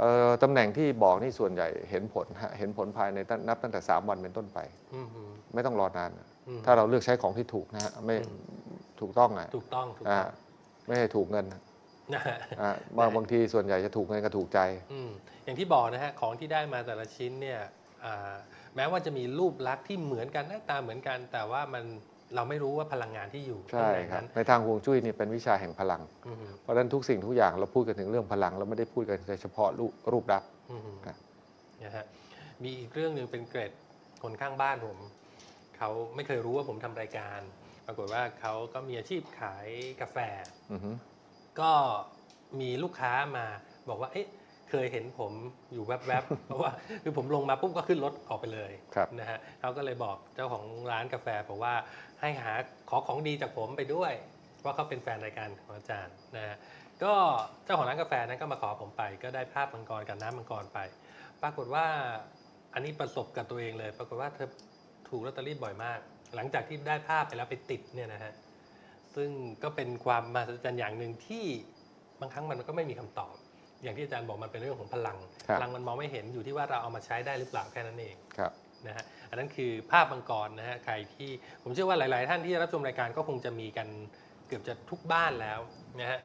เอ่อตำแหน่งที่บอกนี่ส่วนใหญ่เห็นผลฮะเห็นผลภายในตั้งนับตั้งแต่ 3 วันเป็นต้นไปอืมอืมไม่ต้องรอนานอืมถ้าเราเลือกใช้ของที่ถูกนะฮะไม่อืมถูกต้องอะถูกต้องถูกอ่าต้องไม่ให้ถูกเงินนะฮะอ่าบางบางทีส่วนใหญ่จะถูกเงินกับถูกใจอืมอย่างที่บอกนะฮะของที่ได้มาแต่ละชิ้นเนี่ยอ่าแม้ว่าจะมีรูปลักษณ์ที่เหมือนกันหน้าตาเหมือนกัน แต่ว่ามัน เราไม่รู้ว่าพลังงานที่อยู่ใช่ข้างในครับ นั้นในทางฮวงจุ้ยนี่เป็นวิชาแห่งพลัง อืมเพราะฉะนั้นทุกสิ่งทุกอย่างเราพูดกันถึงเรื่องพลังเราไม่ได้พูดกันเฉพาะรูปรูปลักษณ์ อืมครับ นะฮะมีอีกเรื่องหนึ่งเป็นเกรดคนข้างบ้านผมเขาไม่เคยรู้ว่าผมทำรายการ ปรากฏว่าเขาก็มีอาชีพขายกาแฟ อือฮึก็มีลูกค้ามาบอกว่า เอ๊ะ เคยเห็นผมอยู่แวบๆ เพราะว่าคือผมลงมาปุ๊บก็ขึ้นรถออกไปเลยครับนะฮะเขาก็เลยบอกเจ้าของร้านกาแฟบอกว่าให้หาขอของดีจากผมไปด้วยเพราะเขาเป็นแฟนรายการของอาจารย์นะฮะก็เจ้าของร้านกาแฟนั้นก็มาขอผมไป ก็ได้ภาพมังกรกับน้ำมังกรไป ปรากฏว่าอันนี้ประสบกับตัวเองเลย ปรากฏว่าเธอถูกลอตเตอรี่บ่อยมาก หลังจากที่ได้ภาพไปแล้วไปติดเนี่ยนะฮะซึ่งก็เป็นความมหัศจรรย์อย่างหนึ่งที่บางครั้งมันก็ไม่มีคำตอบ อย่างที่อาจารย์บอกมันเป็นเรื่องของพลัง ครับ พลังมันมองไม่เห็นอยู่ที่ว่าเราเอามาใช้ได้หรือเปล่าแค่นั้นเอง ครับ นะฮะอันนั้นคือภาพมังกรนะฮะใครที่ผมเชื่อว่าหลาย ๆ ท่านที่รับชมรายการก็คงจะมีกันเกือบจะทุกบ้านแล้วนะฮะ